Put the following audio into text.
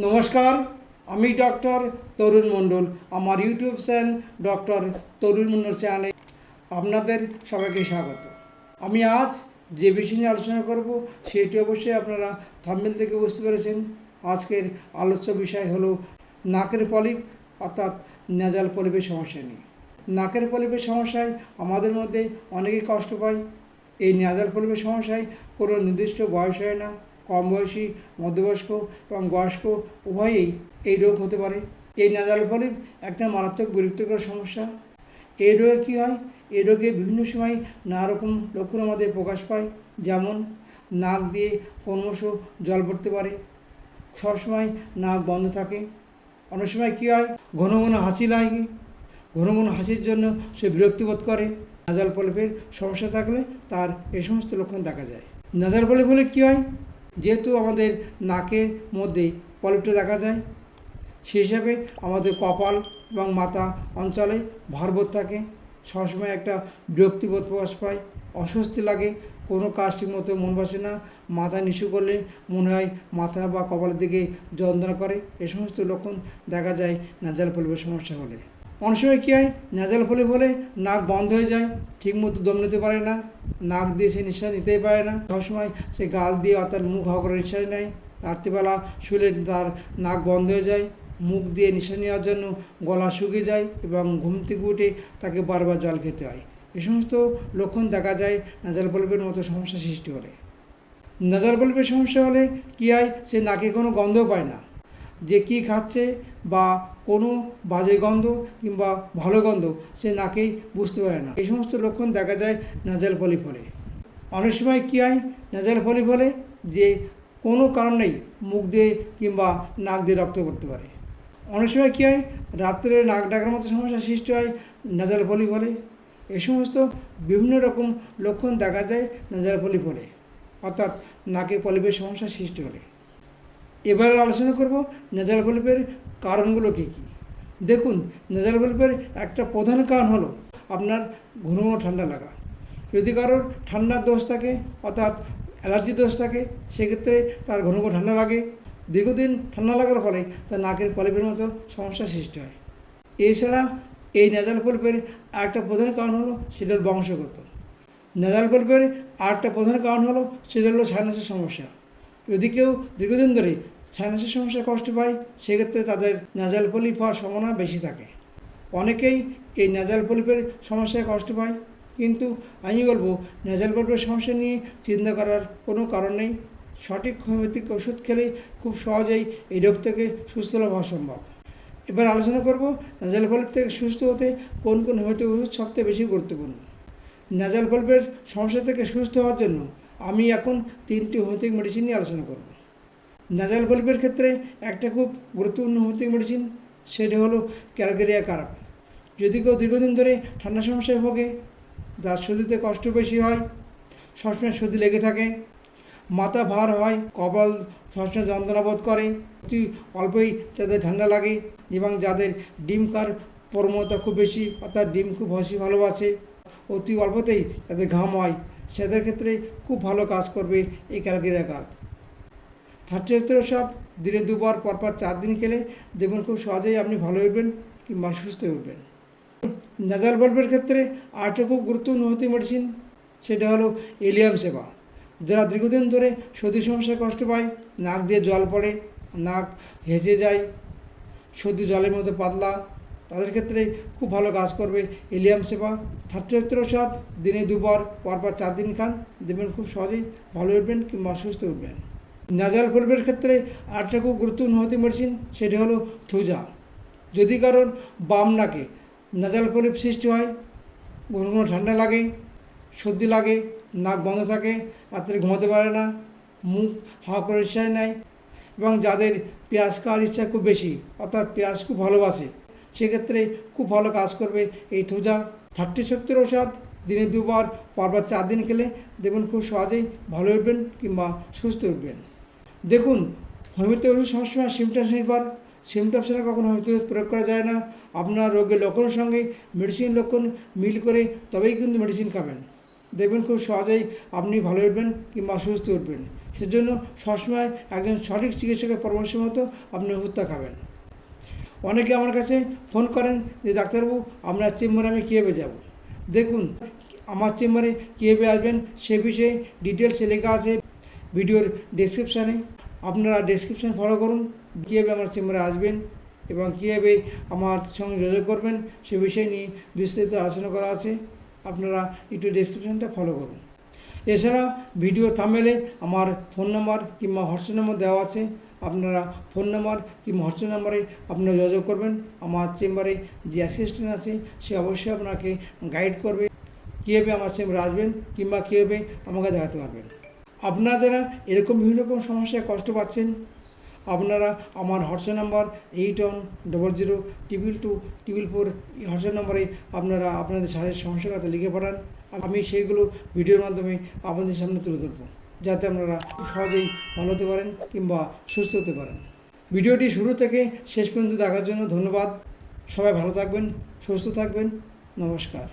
নমস্কার, আমি ডক্টর তরুণ মণ্ডল। আমার YouTube channel doctor Tarun Mondal চ্যানেলে আপনাদের সবাইকে স্বাগত। আমি আজ যে বিষয় নিয়ে আলোচনা করব, সেটি অবশ্যই আপনারা থাম্বেল থেকে বুঝতে পেরেছেন। আজকের আলোচ্য বিষয় হলো নাকের পলিপ, অর্থাৎ নেজাল পলিপের সমস্যা নিয়ে। নাকের পলিপের সমস্যায় আমাদের মধ্যে অনেকেই কষ্ট পায়। এই নেজাল পলিপের সমস্যায় কোনো নির্দিষ্ট বয়স হয় না। কম বয়সী, মধ্যবয়স্ক এবং বয়স্ক, উভয়েই এই রোগ হতে পারে। এই নাজাল পলিপ একটা মারাত্মক বিরক্তিকর সমস্যা। এই রোগে কী হয়? এই রোগে বিভিন্ন সময় নানা রকম লক্ষণ আমাদের প্রকাশ পায়। যেমন, নাক দিয়ে ক্রমশ জল পড়তে পারে। সবসময় নাক বন্ধ থাকে। অনেক সময় কী হয়? ঘন ঘন হাসি লাগে। ঘন ঘন হাসির জন্য সে বিরক্তিবোধ করে। নাজাল পলিপের সমস্যা থাকলে তার এই সমস্ত লক্ষণ দেখা যায়। নাজাল পলিপ হলে কী হয়? যেহেতু আমাদের নাকের মধ্যে পলিপটা দেখা যায়, সেই হিসাবে আমাদের কপাল এবং মাথা অঞ্চলে ভারবোধ থাকে। সবসময় একটা বিরক্তিবোধ প্রকাশ পায়, অস্বস্তি লাগে, কোনো কাজ ঠিকমতো মন বসে না, মাথা নিচু করলে মনে হয় মাথা বা কপালের দিকে যন্ত্রণা করে। এ সমস্ত লক্ষণ দেখা যায় নাজাল পরিবেশ সমস্যা হলে। অনেক সময় কী হয়, নাজাল ফলে ফলে নাক বন্ধ হয়ে যায়, ঠিকমতো দম নিতে পারে না, নাক দিয়ে সে নিঃশ্বাস নিতেই পারে না। সবসময় সে গাল দিয়ে অর্থাৎ মুখ হাওয়া করে নিঃশ্বাস নেয়। রাত্রিবেলা শুলে তার নাক বন্ধ হয়ে যায়, মুখ দিয়ে নিঃশ্বাস নেওয়ার জন্য গলা শুকিয়ে যায় এবং ঘুম থেকে উঠে তাকে বারবার জল খেতে হয়। এ সমস্ত লক্ষণ দেখা যায় নাজাল পলিপের মতো সমস্যা সৃষ্টি হলে নাজাল পলিপের সমস্যা হলে কী হয়, সে নাকে কোনো গন্ধ পায় না। যে কী খাচ্ছে বা কোনো বাজে গন্ধ কিংবা ভালো গন্ধ সে নাকেই বুঝতে পারে না। এই সমস্ত লক্ষণ দেখা যায় নাজাল পলিপ হলে অনেক সময় কী হয়? নাজাল পলিপ হলে যে কোনো কারণ নেই মুখ দিয়ে কিংবা নাক দিয়ে রক্ত পড়তে পারে। অনেক সময় কী হয়? রাত্রে নাক ডাকার মতো সমস্যা সৃষ্টি হয় নাজাল পলিপ হলে এ সমস্ত বিভিন্ন রকম লক্ষণ দেখা যায় নাজাল পলিপ হলে অর্থাৎ নাকে পলিপের সমস্যা সৃষ্টি হলে। এবার আলোচনা করব নেজাল পলিপের কারণগুলো কী কী? দেখুন, নেজাল পলিপের একটা প্রধান কারণ হলো আপনার ঘন ঠান্ডা লাগা। যদি কারোর ঠান্ডার দোষ থাকে, অর্থাৎ অ্যালার্জি দোষ থাকে, সেক্ষেত্রে তার ঘন ঘন ঠান্ডা লাগে। দীর্ঘদিন ঠান্ডা লাগার ফলে তার নাকের পলিপের মতো সমস্যা সৃষ্টি হয়। এছাড়া এই নেজাল পলিপের আরেকটা প্রধান কারণ হলো সেটা বংশগত। নেজাল পলিপের আরেকটা প্রধান কারণ হলো সেটা হলো সাইনাসের সমস্যা। যদি কেউ দীর্ঘদিন ধরে সাইনাসের সমস্যায় কষ্ট পায়, সেক্ষেত্রে তাদের নাজাল পলিপ হওয়ার সম্ভাবনা বেশি থাকে। অনেকেই এই নাজাল পলিপের সমস্যায় কষ্ট পায়, কিন্তু আমি বলব, নাজাল পলিপের সমস্যা নিয়ে চিন্তা করার কোনো কারণ নেই। সঠিক হোমিওপ্যাথিক ওষুধ খেলে খুব সহজেই এই রোগ থেকে সুস্থ হওয়া সম্ভব। এবার আলোচনা করব, নাজাল পলিপ থেকে সুস্থ হতে কোন কোন হোমিওপ্যাথিক ওষুধ সবথেকে বেশি গুরুত্বপূর্ণ? নাজাল পলিপের সমস্যা থেকে সুস্থ হওয়ার জন্য আমি এখন তিনটি হোমিওপ্যাথিক মেডিসিন নিয়ে আলোচনা করব। নাজাল পলিপের ক্ষেত্রে একটা খুব গুরুত্বপূর্ণ হোমিওপ্যাথিক মেডিসিন সেটা হলো ক্যালকেরিয়া কারাপ যদি কেউ দীর্ঘদিন ধরে ঠান্ডা সমস্যায় ভোগে যার সর্দিতে কষ্ট বেশি হয়, সবসময় সর্দি লেগে থাকে, মাথা ভার হয়, কপাল সবসময় যন্ত্রণা বোধ করে, অতি অল্পই যাদের ঠান্ডা লাগে এবং যাদের ডিম কার প্রবণতা খুব বেশি, অর্থাৎ ডিম খুব বেশি ভালোবাসে, অতি অল্পতেই তাদের ঘাম হয় সেদের ক্ষেত্রে খুব ভালো কাজ করবে এই ক্যালকেরিয়া কার্ড থার্টি ওষুধ দিনে দুবার, পরপর চার দিন খেলে দেখবেন খুব সহজেই আপনি ভালো উঠবেন কিংবা সুস্থ উঠবেন নাজাল বাল্বের ক্ষেত্রে আরেকটা খুব গুরুত্বপূর্ণ হতে মেডিসিন সেটা হলো এলিয়াম সেবা। যারা দীর্ঘদিন ধরে সর্দি সমস্যায় কষ্ট পায়, নাক দিয়ে জল পড়ে, নাক হেসে যায়, সর্দি জলের মতো পাতলা তাদের ক্ষেত্রে খুব ভালো কাজ করবে। এলিয়াম সেবা থার্টি ওষুধ দিনে দুবার, পরপর চার দিন খান। দেখবেন খুব সহজেই, ভালো উঠবেন কিংবা সুস্থ উঠবেন। নাজাল পলিপের ক্ষেত্রে আরেকটা খুব গুরুত্বপূর্ণ হতে মেডিসিন সেটি হলো থুজা যদি কারণ বাম নাকে নাজাল পলিপ সৃষ্টি হয়, ঘন ঘন ঠান্ডা লাগে, সর্দি লাগে, নাক বন্ধ থাকে, রাত্রে ঘুমাতে পারে না, মুখ হাওয়া করে নেয় এবং যাদের পেঁয়াজ খাওয়ার ইচ্ছা খুব বেশি, অর্থাৎ পেঁয়াজ খুব ভালোবাসে সেক্ষেত্রে খুব ভালো কাজ করবে এই থুজা থার্টি শক্তির ওষুধ দিনে দুবার পরবার চার দিন খেলে দেখবেন খুব সহজেই ভালো উঠবেন কিংবা সুস্থ উঠবেন। দেখুন হোমিওপ্যাথি ওষুধ সবসময় সিমটমস নির্ভর। সিমটমস ছাড়া কখনো হোমিওপ্যাথি ওষুধ প্রয়োগ করা যায় না। আপনার রোগের লক্ষণের সঙ্গে মেডিসিন লক্ষণ মিল করে তবেই কিন্তু মেডিসিন খাবেন। দেখবেন খুব সহজেই আপনি ভালো উঠবেন কিংবা সুস্থ উঠবেন। সেজন্য সবসময় একজন সঠিক চিকিৎসকের পরামর্শ মতো আপনি ওষুধটা খাবেন। অনেকে আমার কাছে ফোন করেন যে, ডাক্তারবাবু আপনার চেম্বারে আমি কীভাবে যাব? দেখুন, আমার চেম্বারে কীভাবে আসবেন সে বিষয়ে ডিটেলসে লেখা আছে ভিডিওর ডেসক্রিপশানে আপনারা ডেসক্রিপশান ফলো করুন, কীভাবে আমার চেম্বারে আসবেন এবং কীভাবে আমার সঙ্গে যোগাযোগ করবেন সে বিষয় নিয়ে বিস্তারিত আলোচনা করা আছে। আপনারা একটু ডেসক্রিপশানটা ফলো করুন। এছাড়া ভিডিও থামেলে আমার ফোন নাম্বার কিংবা হোয়াটসঅ্যাপ নাম্বার দেওয়া আছে। আপনারা ফোন নাম্বার কিংবা হোয়াটসঅ্যাপ নাম্বারে আপনারা যোগাযোগ করবেন। আমার চেম্বারে যে অ্যাসিস্ট্যান্ট আছে, সে অবশ্যই আপনাকে গাইড করবে। কীভাবে আমার চেম্বারে আসবেন কিংবা কীভাবে আমাকে দেখাতে পারবেন। আপনারা এরকম বিভিন্ন রকম সমস্যায় কষ্ট পাচ্ছেন? আপনারা আমার WhatsApp number eight one double zero triple two triple four এই হোয়াটসঅ্যাপ নাম্বারে আপনারা আপনাদের শারীরিক সমস্যার কথা লিখে পাঠান। আমি সেইগুলো ভিডিওর মাধ্যমে আপনাদের সামনে তুলে ধরবো। যাতে আপনারা সহজেই ভালো হতে পারেন কিংবা সুস্থ হতে পারেন। ভিডিওটি শুরু থেকে শেষ পর্যন্ত দেখার জন্য ধন্যবাদ। সবাই ভালো থাকবেন, সুস্থ থাকবেন। নমস্কার।